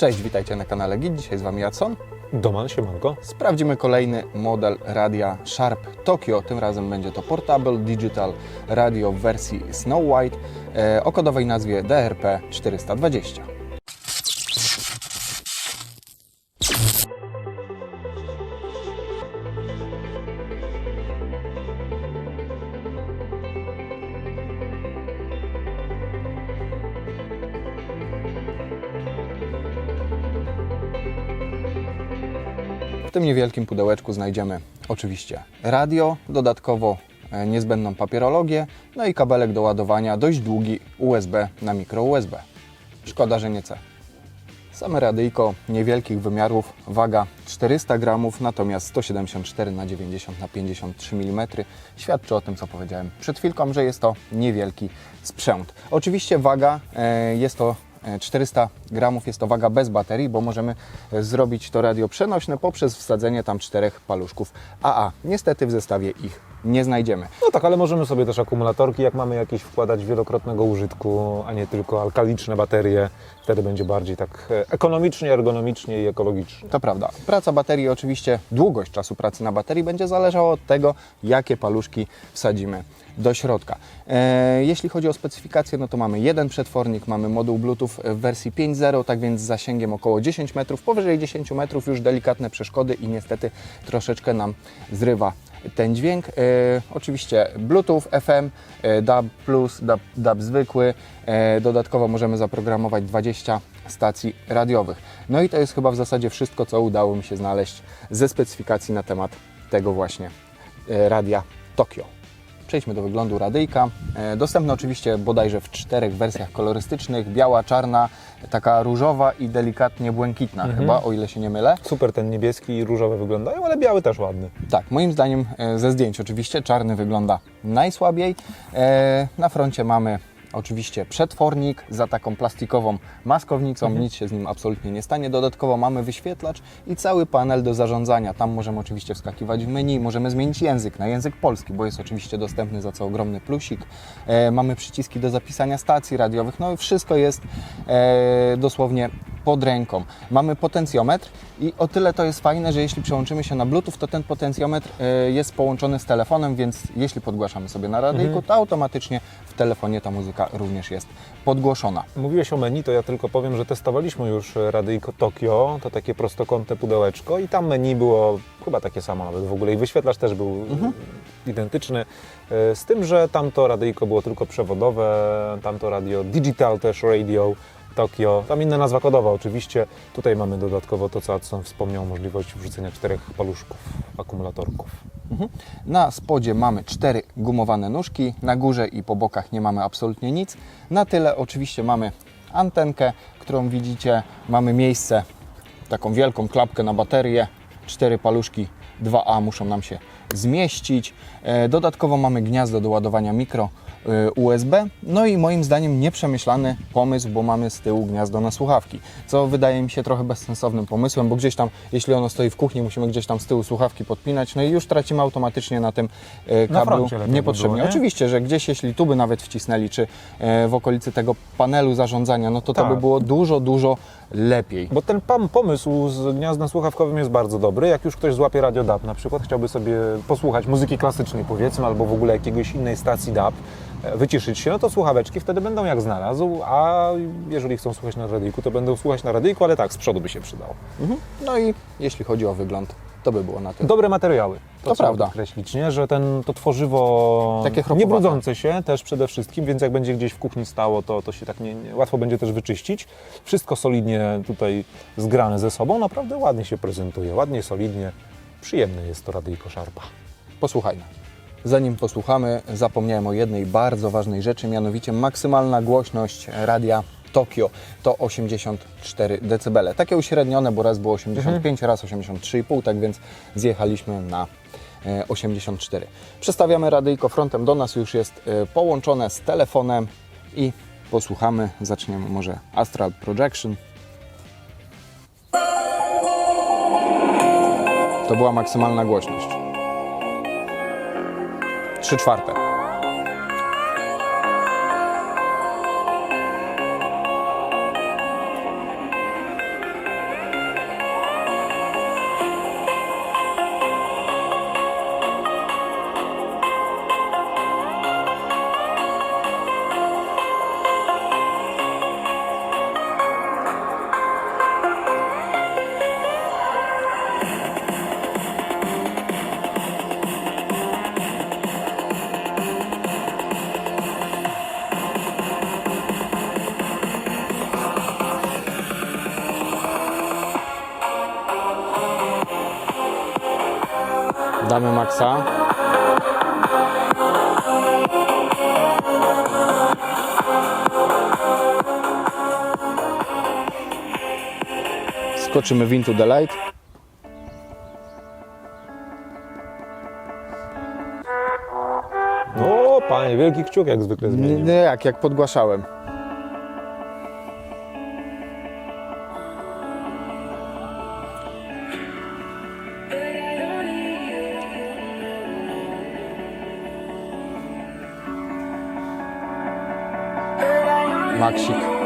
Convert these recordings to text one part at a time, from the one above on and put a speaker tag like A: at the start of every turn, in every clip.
A: Cześć, witajcie na kanale Git. Dzisiaj z Wami Jacon.
B: Doman, siemanko.
A: Sprawdzimy kolejny model radia Sharp Tokyo. Tym razem będzie to Portable Digital Radio w wersji Snow White e, o kodowej nazwie DRP 420. W tym niewielkim pudełeczku znajdziemy oczywiście radio, dodatkowo e, niezbędną papierologię, no i kabelek do ładowania, dość długi USB na mikro USB. Szkoda, że nie C. Same radyjko niewielkich wymiarów, waga 400 gramów, natomiast 174 na 90 na 53 mm świadczy o tym, co powiedziałem przed chwilką, że jest to niewielki sprzęt. Oczywiście waga e, jest to 400 gramów, jest to waga bez baterii, bo możemy e, zrobić to radio przenośne poprzez wsadzenie tam czterech paluszków AA. Niestety w zestawie ich nie znajdziemy.
B: No tak, ale możemy sobie też akumulatorki, jak mamy jakieś, wkładać wielokrotnego użytku, a nie tylko alkaliczne baterie. Wtedy będzie bardziej tak e, ekonomicznie, ergonomicznie i ekologicznie.
A: To prawda. Praca baterii, oczywiście długość czasu pracy na baterii będzie zależała od tego, jakie paluszki wsadzimy do środka. E, jeśli chodzi o specyfikację, no to mamy jeden przetwornik, mamy moduł Bluetooth w wersji 5.0, tak więc z zasięgiem około 10 metrów. Powyżej 10 metrów już delikatne przeszkody i niestety troszeczkę nam zrywa ten dźwięk. E, oczywiście Bluetooth, FM, e, DAB+, DAB, DAB zwykły. E, dodatkowo możemy zaprogramować 20 stacji radiowych. No i to jest chyba w zasadzie wszystko, co udało mi się znaleźć ze specyfikacji na temat tego właśnie e, radia Tokyo. Przejdźmy do wyglądu radyjka. E, Dostępne oczywiście bodajże w czterech wersjach kolorystycznych. Biała, czarna, taka różowa i delikatnie błękitna chyba, o ile się nie mylę.
B: Super ten niebieski i różowe wyglądają, ale biały też ładny.
A: Tak, moim zdaniem e, ze zdjęć oczywiście czarny wygląda najsłabiej. E, Na froncie mamy oczywiście przetwornik za taką plastikową maskownicą, nic się z nim absolutnie nie stanie. Dodatkowo mamy wyświetlacz i cały panel do zarządzania. Tam możemy oczywiście wskakiwać w menu, możemy zmienić język na język polski, bo jest oczywiście dostępny za co ogromny plusik. E, mamy przyciski do zapisania stacji radiowych, no i wszystko jest e, dosłownie pod ręką. Mamy potencjometr i o tyle to jest fajne, że jeśli przełączymy się na Bluetooth, to ten potencjometr e, jest połączony z telefonem, więc jeśli podgłaszamy sobie na radyjku, to automatycznie w telefonie ta muzyka również jest podgłoszona.
B: Mówiłeś o menu, to ja tylko powiem, że testowaliśmy już radyjko Tokio, to takie prostokątne pudełeczko i tam menu było chyba takie samo nawet w ogóle i wyświetlacz też był identyczny, e, z tym, że tamto radyjko było tylko przewodowe, tamto radio digital też radio Tokio, tam inna nazwa kodowa oczywiście. Tutaj mamy dodatkowo to, co Adson wspomniał, możliwość wrzucenia czterech paluszków, akumulatorków.
A: Mhm. Na spodzie mamy cztery gumowane nóżki, na górze i po bokach nie mamy absolutnie nic. Na tyle oczywiście mamy antenkę, którą widzicie, mamy miejsce, taką wielką klapkę na baterię, cztery paluszki 2A muszą nam się zmieścić. E, Dodatkowo mamy gniazdo do ładowania mikro USB. No i moim zdaniem nieprzemyślany pomysł, bo mamy z tyłu gniazdo na słuchawki, co wydaje mi się trochę bezsensownym pomysłem, bo gdzieś tam, jeśli ono stoi w kuchni, musimy gdzieś tam z tyłu słuchawki podpinać, no i już tracimy automatycznie na tym
B: Na
A: kablu
B: by
A: niepotrzebnie.
B: nie?
A: Oczywiście, że gdzieś jeśli tu by nawet wcisnęli, czy e, w okolicy tego panelu zarządzania, no to to
B: Tak.
A: by było dużo, dużo lepiej.
B: Bo ten pam, pomysł z gniazdem słuchawkowym jest bardzo dobry. Jak już ktoś złapie radio DAB na przykład, chciałby sobie posłuchać muzyki klasycznej powiedzmy, albo w ogóle jakiegoś innej stacji DAB, wyciszyć się, no to słuchaweczki wtedy będą jak znalazł, a jeżeli chcą słuchać na radyjku, to będą słuchać na radyjku, ale tak, z przodu by się przydało.
A: Mhm. No i jeśli chodzi o wygląd, to by było na tyle.
B: Dobre materiały.
A: To
B: trzeba
A: prawda.
B: podkreślić, nie? że ten, to tworzywo
A: Takie
B: nie brudzące się też przede wszystkim, więc jak będzie gdzieś w kuchni stało, to, to się tak nie, nie, łatwo będzie też wyczyścić. Wszystko solidnie tutaj zgrane ze sobą, naprawdę ładnie się prezentuje, ładnie, solidnie. Przyjemne jest to radyjko Sharpa.
A: Posłuchajmy. Zanim posłuchamy, zapomniałem o jednej bardzo ważnej rzeczy, mianowicie maksymalna głośność radia Tokio to 84 dB. Takie uśrednione, bo raz było 85, raz 83,5, tak więc zjechaliśmy na e, 84. Przestawiamy radyjko frontem do nas, już jest e, połączone z telefonem i posłuchamy. Zaczniemy może Astral Projection. To była maksymalna głośność. 3 czwarte. Damy maksa. Skoczymy w Into the Light.
B: O, panie, wielki kciuk jak zwykle zmienił.
A: Nie jak, jak podgłaszałem. Maksik.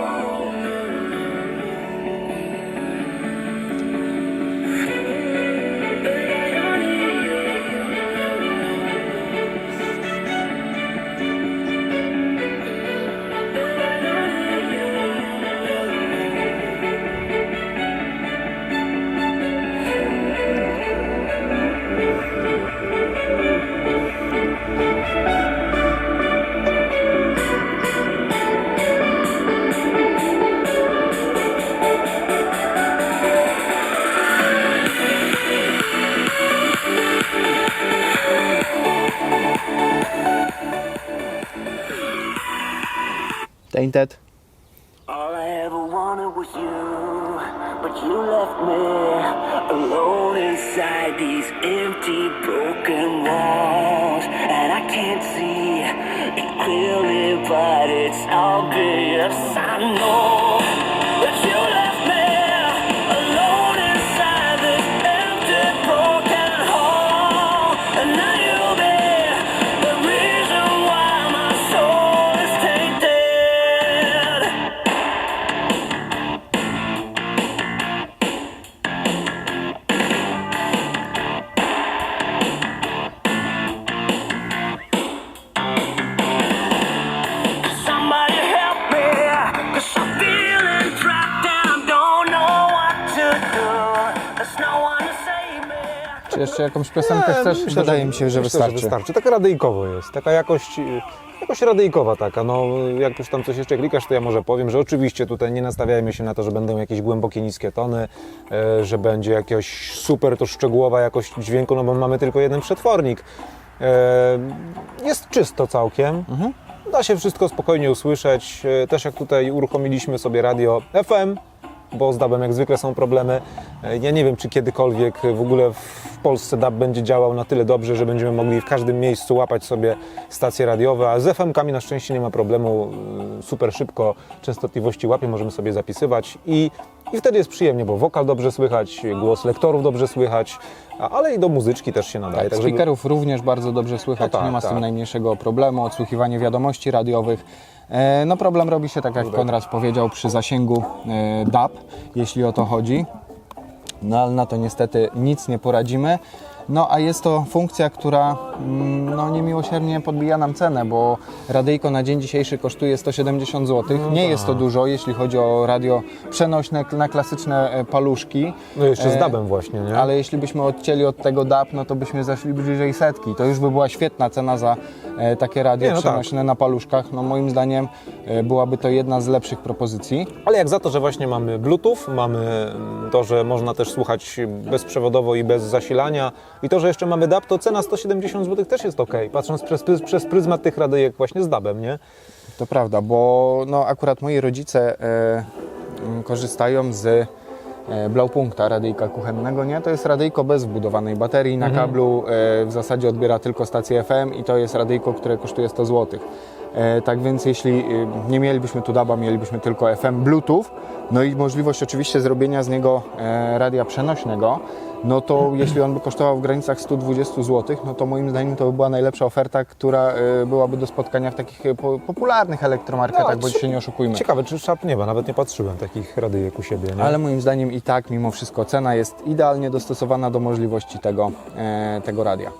C: All I ever wanted was you, but you left me alone inside these empty, broken walls. And I can't see it clearly, but it's obvious. I know
A: jakąś piosenkę
B: Nie,
A: chcesz?
B: myślę,
A: Wydaje mi się, że
B: myślę,
A: wystarczy.
B: wystarczy. Taka radyjkowo jest, taka jakość, jakoś radyjkowa taka. No, jak już tam coś jeszcze klikasz, to ja może powiem, że oczywiście tutaj nie nastawiajmy się na to, że będą jakieś głębokie, niskie tony, e, że będzie jakaś super to szczegółowa jakość dźwięku, no bo mamy tylko jeden przetwornik. E, Jest czysto całkiem. Da się wszystko spokojnie usłyszeć. E, Też jak tutaj uruchomiliśmy sobie radio FM, bo z DAB-em jak zwykle są problemy. E, Ja nie wiem, czy kiedykolwiek w ogóle w Polsce DAB będzie działał na tyle dobrze, że będziemy mogli w każdym miejscu łapać sobie stacje radiowe, a z FM-kami na szczęście nie ma problemu. E, Super szybko częstotliwości łapie, możemy sobie zapisywać i, i wtedy jest przyjemnie, bo wokal dobrze słychać, głos lektorów dobrze słychać, a- ale i do muzyczki też się nadaje.
A: Tak,
B: Także-
A: speakerów również bardzo dobrze słychać,
B: No tak,
A: nie ma z tym
B: tak.
A: najmniejszego problemu, odsłuchiwanie wiadomości radiowych. E, No problem robi się, tak jak Konrad powiedział, przy zasięgu e, DAB, jeśli o to chodzi. No ale na to niestety nic nie poradzimy. No a jest to funkcja, która mm, no, niemiłosiernie podbija nam cenę, bo radyjko na dzień dzisiejszy kosztuje 170 zł.
B: No
A: Nie
B: tak.
A: jest to dużo, jeśli chodzi o radio przenośne na klasyczne e, paluszki.
B: No jeszcze z
A: E,
B: DAB-em właśnie, nie?
A: Ale jeśli byśmy odcięli od tego DAB, no to byśmy zeszli bliżej setki. To już by była świetna cena za e, takie radio
B: Nie, no
A: przenośne na paluszkach. No moim zdaniem byłaby to jedna z lepszych propozycji.
B: Ale jak za to, że właśnie mamy Bluetooth, mamy to, że można też słuchać bezprzewodowo i bez zasilania i to, że jeszcze mamy DAB, to cena 170 zł też jest ok, patrząc przez, przez pryzmat tych radyjek właśnie z DAB-em, nie?
A: To prawda, bo no akurat moi rodzice e, m, korzystają z e, Blaupunkta, radyjka kuchennego, nie? To jest radyjko bez wbudowanej baterii na kablu, e, w zasadzie odbiera tylko stację FM i to jest radyjko, które kosztuje 100 zł. E, tak więc jeśli y, nie mielibyśmy tu DABa, mielibyśmy tylko FM Bluetooth, no i możliwość oczywiście zrobienia z niego e, radia przenośnego, no to jeśli on by kosztował w granicach 120 zł, no to moim zdaniem to by była najlepsza oferta, która e, byłaby do spotkania w takich e, po, popularnych elektromarketach,
B: No,
A: bo się nie oszukujmy.
B: Ciekawe, czy Sharp nie ma, nawet nie patrzyłem takich radyjek u siebie, nie?
A: Ale moim zdaniem i tak mimo wszystko cena jest idealnie dostosowana do możliwości tego, e, tego radia.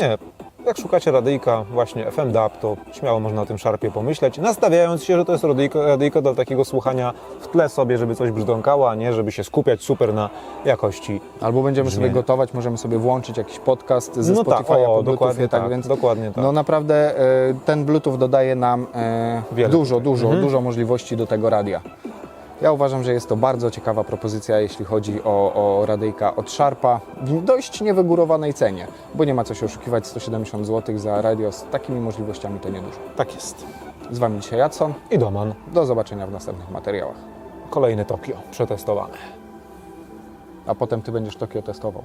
B: Nie, jak szukacie radyjka właśnie FM DAB, to śmiało można o tym Sharpie pomyśleć, nastawiając się, że to jest radyjko, radyjko do takiego słuchania w tle sobie, żeby coś brzdąkało, a nie żeby się skupiać super na jakości
A: Albo będziemy sobie
B: Brzmienie.
A: gotować, możemy sobie włączyć jakiś podcast ze
B: No tak,
A: Spotify'a
B: o,
A: po Bluetoothie,
B: dokładnie
A: tak,
B: tak,
A: więc
B: dokładnie tak.
A: no naprawdę e, ten Bluetooth dodaje nam e,
B: Wiele
A: dużo,
B: tutaj.
A: dużo,
B: Mhm.
A: dużo możliwości do tego radia. Ja uważam, że jest to bardzo ciekawa propozycja, jeśli chodzi o, o radyjka od Sharpa w dość niewygórowanej cenie, bo nie ma co się oszukiwać, 170 zł za radio z takimi możliwościami to niedużo.
B: Tak jest.
A: Z Wami dzisiaj Jadson,
B: I Doman.
A: do zobaczenia w następnych materiałach.
B: Kolejny Tokio, przetestowane.
A: A potem Ty będziesz Tokio testował.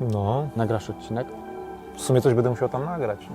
B: No,
A: Nagrasz odcinek?
B: w sumie coś będę musiał tam nagrać.